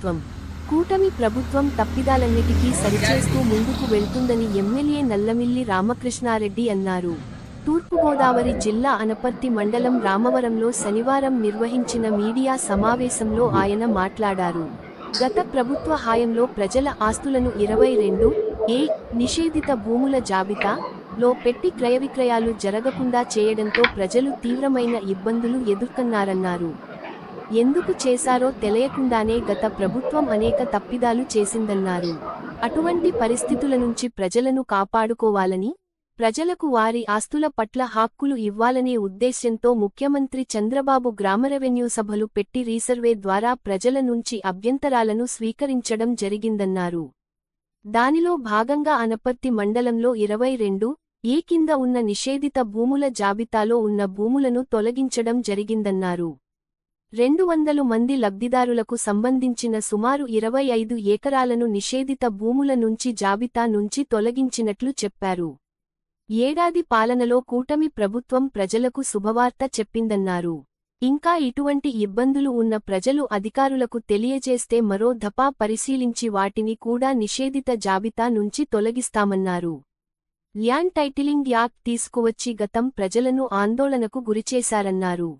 ప్రభుత్వం. కూటమి ప్రభుత్వం తప్పిదాలన్నిటికీ సరిచేస్తూ ముందుకు వెళ్తుందని ఎమ్మెల్యే నల్లమిల్లి రామకృష్ణారెడ్డి అన్నారు. తూర్పుగోదావరి జిల్లా అనపర్తి మండలం రామవరంలో శనివారం నిర్వహించిన మీడియా సమావేశంలో ఆయన మాట్లాడారు. గత ప్రభుత్వ హాయంలో ప్రజల ఆస్తులను ఇరవై రెండు ఏ నిషేధిత భూముల జాబితా లో పెట్టి క్రయ విక్రయాలు జరగకుండా చేయడంతో ప్రజలు తీవ్రమైన ఇబ్బందులు ఎదుర్కొన్నారన్నారు. ఎందుకు చేశారో తెలియకుండానే గత ప్రభుత్వం అనేక తప్పిదాలు చేసిందన్నారు. అటువంటి పరిస్థితుల నుంచి ప్రజలను కాపాడుకోవాలని ప్రజలకు వారి ఆస్తుల పట్ల హక్కులు ఇవ్వాలనే ఉద్దేశ్యంతో ముఖ్యమంత్రి చంద్రబాబు గ్రామ రెవెన్యూ సభలు పెట్టి రీసర్వే ద్వారా ప్రజల నుంచి అభ్యంతరాలను స్వీకరించడం జరిగిందన్నారు. దానిలో భాగంగా అనపర్తి మండలంలో ఇరవై రెండు ఏ కింద ఉన్న నిషేధిత భూముల జాబితాలో ఉన్న భూములను తొలగించడం జరిగిందన్నారు. రెండు వందలు మంది లబ్ధిదారులకు సంబంధించిన సుమారు ఇరవై ఐదు ఏకరాలను నిషేధిత భూముల నుంచి జాబితా నుంచి తొలగించినట్లు చెప్పారు. ఏడాది పాలనలో కూటమి ప్రభుత్వం ప్రజలకు శుభవార్త చెప్పిందన్నారు. ఇంకా ఇటువంటి ఇబ్బందులు ఉన్న ప్రజలు అధికారులకు తెలియజేస్తే మరో దఫా పరిశీలించి వాటిని కూడా నిషేధిత జాబితా నుంచి తొలగిస్తామన్నారు. ల్యాండ్ టైటిలింగ్ యాక్ట్ తీసుకువచ్చి గతం ప్రజలను ఆందోళనకు గురిచేశారన్నారు.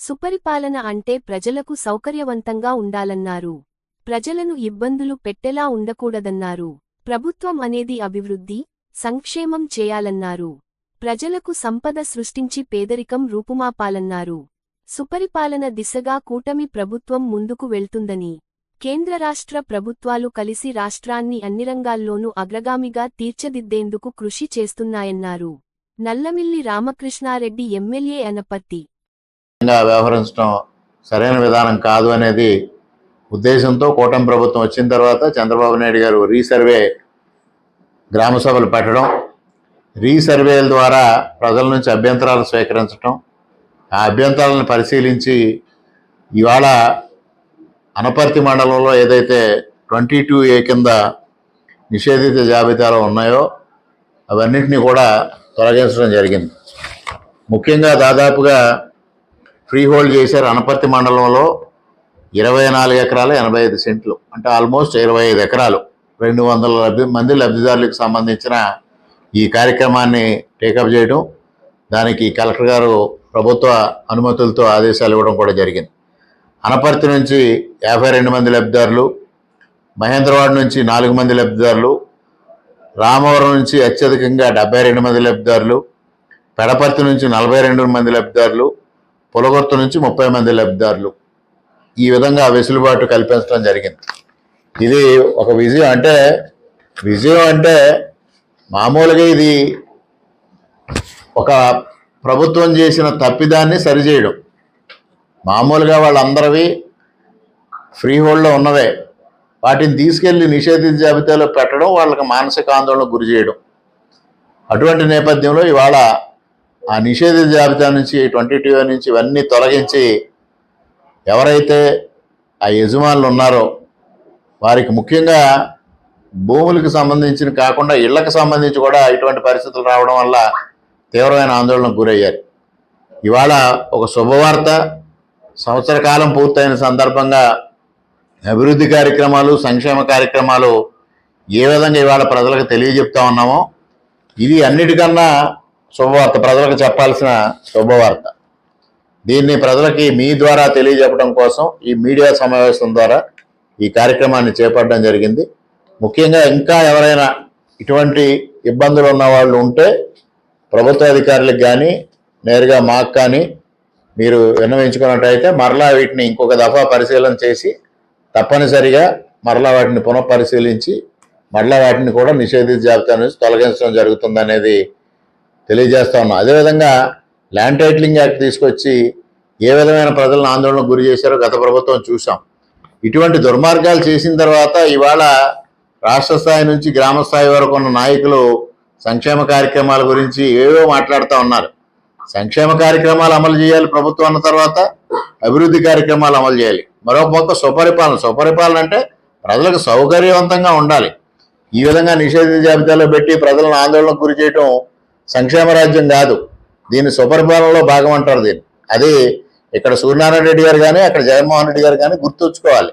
సుపరిపాలన అంటే ప్రజలకు సౌకర్యవంతంగా ఉండాలన్నారు. ప్రజలను ఇబ్బందులు పెట్టెలా ఉండకూడదన్నారు. ప్రభుత్వం అనేది అభివృద్ధి సంక్షేమం చేయాలన్నారు. ప్రజలకు సంపద సృష్టించి పేదరికం రూపుమాపాలన్నారు. సుపరిపాలన దిశగా కూటమి ప్రభుత్వం ముందుకు వెళ్తుందని కేంద్ర రాష్ట్ర ప్రభుత్వాలు కలిసి రాష్ట్రాన్ని అన్ని రంగాల్లోనూ అగ్రగామిగా తీర్చదిద్దేందుకు కృషి చేస్తున్నాయన్నారు. నల్లమిల్లి రామకృష్ణారెడ్డి ఎమ్మెల్యే అనపర్తి వ్యవహరించడం సరైన విధానం కాదు అనేది ఉద్దేశంతో కూటమి ప్రభుత్వం వచ్చిన తర్వాత చంద్రబాబు నాయుడు గారు రీసర్వే గ్రామ సభలు పెట్టడం రీసర్వేల ద్వారా ప్రజల నుంచి అభ్యంతరాలు స్వీకరించడం ఆ అభ్యంతరాలను పరిశీలించి ఇవాళ అనపర్తి మండలంలో ఏదైతే ట్వంటీ టూ ఏ కింద నిషేధిత జాబితాలో ఉన్నాయో అవన్నింటినీ కూడా తొలగించడం జరిగింది. ముఖ్యంగా దాదాపుగా ఫ్రీ హోల్డ్ చేశారు అనపర్తి మండలంలో ఇరవై నాలుగు ఎకరాలు ఎనభై ఐదు సెంట్లు. అంటే ఆల్మోస్ట్ ఇరవై ఐదు ఎకరాలు. రెండు వందల లబ్ధి మంది లబ్ధిదారులకు సంబంధించిన ఈ కార్యక్రమాన్ని టేకప్ చేయడం దానికి కలెక్టర్ గారు ప్రభుత్వ అనుమతులతో ఆదేశాలు ఇవ్వడం కూడా జరిగింది. అనపర్తి నుంచి యాభై రెండు మంది లబ్ధిదారులు మహేంద్రవాడ నుంచి నాలుగు మంది లబ్ధిదారులు రామవరం నుంచి అత్యధికంగా డెబ్బై రెండు మంది లబ్ధిదారులు పెడపర్తి నుంచి నలభై రెండు మంది లబ్ధిదారులు పొలగొర్తు నుంచి ముప్పై మంది లబ్ధిదారులు ఈ విధంగా వెసులుబాటు కల్పించడం జరిగింది. ఇది ఒక విజయం అంటే విజయం అంటే మామూలుగా ఇది ఒక ప్రభుత్వం చేసిన తప్పిదాన్ని సరిచేయడం. మామూలుగా వాళ్ళందరివి ఫ్రీ హోల్డ్లో ఉన్నవే. వాటిని తీసుకెళ్ళి నిషేధిత జాబితాలో పెట్టడం వాళ్ళకి మానసిక ఆందోళనకు గురి చేయడం. అటువంటి నేపథ్యంలో ఇవాళ ఆ నిషేధ జాబితా నుంచి ట్వంటీ టూ నుంచి ఇవన్నీ తొలగించి ఎవరైతే ఆ యజమానులు ఉన్నారో వారికి ముఖ్యంగా భూములకు సంబంధించిన కాకుండా ఇళ్ళకు సంబంధించి కూడా ఇటువంటి పరిస్థితులు రావడం వల్ల తీవ్రమైన ఆందోళనకు గురయ్యారు. ఇవాళ ఒక శుభవార్త సంవత్సర కాలం పూర్తయిన సందర్భంగా అభివృద్ధి కార్యక్రమాలు సంక్షేమ కార్యక్రమాలు ఏ విధంగా ఇవాళ ప్రజలకు తెలియజెప్తా ఉన్నామో ఇది అన్నిటికన్నా శుభవార్త. ప్రజలకు చెప్పాల్సిన శుభవార్త. దీన్ని ప్రజలకి మీ ద్వారా తెలియజెప్పడం కోసం ఈ మీడియా సమావేశం ద్వారా ఈ కార్యక్రమాన్ని చేపట్టడం జరిగింది. ముఖ్యంగా ఇంకా ఎవరైనా ఇటువంటి ఇబ్బందులు ఉన్న వాళ్ళు ఉంటే ప్రభుత్వ అధికారులకు కానీ నేరుగా మాకు కానీ మీరు విన్నవించుకున్నట్టయితే మరలా వీటిని ఇంకొక దఫా పరిశీలన చేసి తప్పనిసరిగా మరలా వాటిని పునఃపరిశీలించి మరలా వాటిని కూడా నిషేధిత జాబితా నుంచి తొలగించడం జరుగుతుందనేది తెలియజేస్తా ఉన్నాం. అదేవిధంగా ల్యాండ్ టైటిలింగ్ యాక్ట్ తీసుకొచ్చి ఏ విధమైన ప్రజలను ఆందోళనకు గురి చేశారో గత ప్రభుత్వం చూసాం ఇటువంటి దుర్మార్గాలు చేసిన తర్వాత ఇవాళ రాష్ట్ర స్థాయి నుంచి గ్రామ స్థాయి వరకు ఉన్న నాయకులు సంక్షేమ కార్యక్రమాల గురించి ఏవో మాట్లాడుతూ ఉన్నారు. సంక్షేమ కార్యక్రమాలు అమలు చేయాలి ప్రభుత్వం అన్న తర్వాత అభివృద్ధి కార్యక్రమాలు అమలు చేయాలి. మరొక పక్క సుపరిపాలన సుపరిపాలన అంటే ప్రజలకు సౌకర్యవంతంగా ఉండాలి. ఈ విధంగా నిషేధిత జాబితాలో పెట్టి ప్రజలను ఆందోళనకు గురి చేయటం సంక్షేమ రాజ్యం కాదు. దీన్ని సుపరిపాలనలో భాగం అంటారు దీన్ని. అది ఇక్కడ సూర్యనారాయణ రెడ్డి గారు కానీ అక్కడ జగన్మోహన్ రెడ్డి గారు కానీ గుర్తుంచుకోవాలి.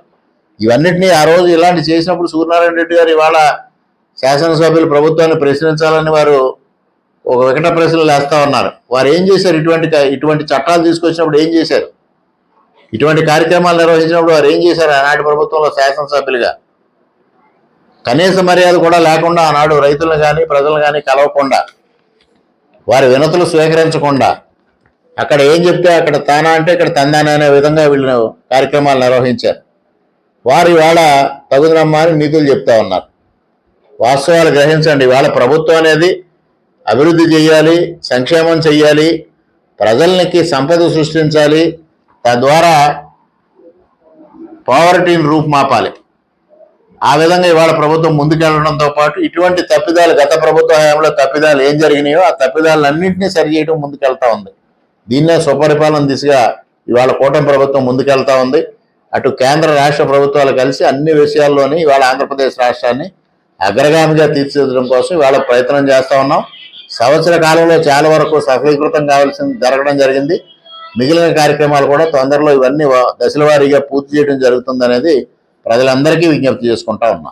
ఇవన్నింటినీ ఆ రోజు ఇలాంటి చేసినప్పుడు సూర్యనారాయణ రెడ్డి గారు ఇవాళ శాసనసభ్యులు ప్రభుత్వాన్ని ప్రశ్నించాలని వారు ఒక వికట ప్రశ్నలు వేస్తూ ఉన్నారు. వారు ఏం చేశారు? ఇటువంటి ఇటువంటి చట్టాలు తీసుకొచ్చినప్పుడు ఏం చేశారు? ఇటువంటి కార్యక్రమాలు నిర్వహించినప్పుడు వారు ఏం చేశారు? ఆనాటి ప్రభుత్వంలో శాసనసభ్యులుగా. కనీస మర్యాద కూడా లేకుండా ఆనాడు రైతులను కానీ ప్రజలను కానీ కలవకుండా వారి వినతులు స్వీకరించకుండా. అక్కడ ఏం చెప్తే అక్కడ తానా అంటే ఇక్కడ తందానా అనే విధంగా వీళ్ళు కార్యక్రమాలు నిర్వహించారు. వారు ఇవాళ తగుదనమ్మా అని నీతులు చెప్తా ఉన్నారు. వాస్తవాలు గ్రహించండి. ఇవాళ ప్రభుత్వం అనేది అభివృద్ధి చేయాలి సంక్షేమం చేయాలి ప్రజలకి సంపద సృష్టించాలి తద్వారా పావర్టీని రూపుమాపాలి. ఆ విధంగా ఇవాళ ప్రభుత్వం ముందుకెళ్ళడంతో పాటు ఇటువంటి తప్పిదాలు గత ప్రభుత్వ హయాంలో తప్పిదాలు ఏం జరిగినాయో ఆ తప్పిదాలన్నింటినీ సరిచేయడం ముందుకెళ్తా ఉంది. దీన్నే సుపరిపాలన దిశగా ఇవాళ కూటమి ప్రభుత్వం ముందుకెళ్తా ఉంది. అటు కేంద్ర రాష్ట్ర ప్రభుత్వాలు కలిసి అన్ని విషయాల్లోని ఇవాళ ఆంధ్రప్రదేశ్ రాష్ట్రాన్ని అగ్రగామిగా తీర్చిదిద్దడం కోసం ఇవాళ ప్రయత్నం చేస్తూ ఉన్నాం. సంవత్సర కాలంలో చాలా వరకు సఫలీకృతం కావాల్సింది జరగడం జరిగింది. మిగిలిన కార్యక్రమాలు కూడా తొందరలో ఇవన్నీ దశల వారీగా పూర్తి చేయడం జరుగుతుందనేది ప్రజలందరికీ విజ్ఞప్తి చేసుకుంటా ఉన్నా.